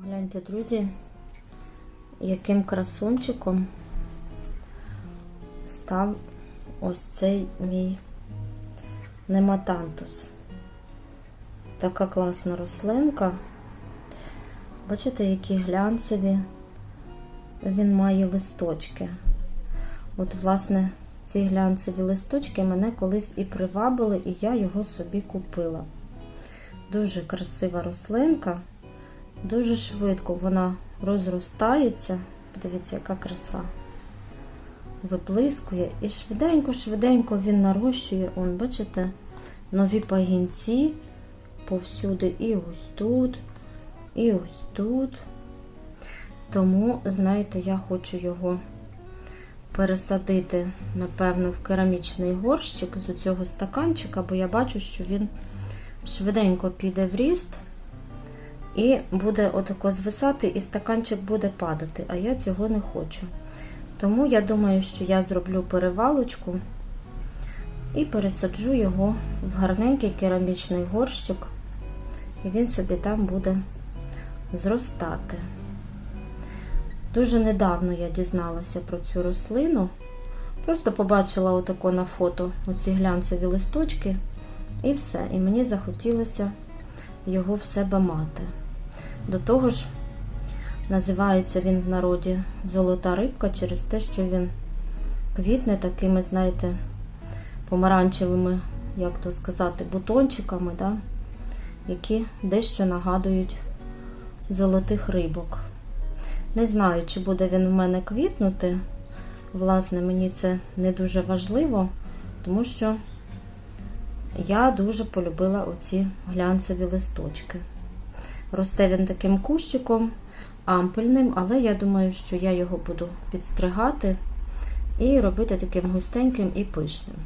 Погляньте, друзі, яким красунчиком став ось цей мій нематантус. Така класна рослинка. Бачите, які глянцеві він має листочки. От, власне, ці глянцеві листочки мене колись і привабили, і я його собі купила. Дуже красива рослинка. Дуже швидко вона розростається. Подивіться, яка краса. Виблискує і швиденько-швиденько він нарощує, он, бачите, нові пагінці повсюди. І ось тут, і ось тут. Тому, знаєте, я хочу його пересадити, напевно, в керамічний горщик з цього стаканчика, бо я бачу, що він швиденько піде в ріст. І буде отако звисати, і стаканчик буде падати, а я цього не хочу. Тому я думаю, що я зроблю перевалочку і пересаджу його в гарненький керамічний горщик, і він собі там буде зростати. Дуже недавно я дізналася про цю рослину. Просто побачила отако на фото оці глянцеві листочки, і все. І мені захотілося його в себе мати. До того ж, називається він в народі золота рибка через те, що він квітне такими, знаєте, помаранчевими, як то сказати, бутончиками, да? які дещо нагадують золотих рибок. Не знаю, чи буде він в мене квітнути. Власне, мені це не дуже важливо, тому що я дуже полюбила оці глянцеві листочки. Росте він таким кущиком ампельним, але я думаю, що я його буду підстригати і робити таким густеньким і пишним.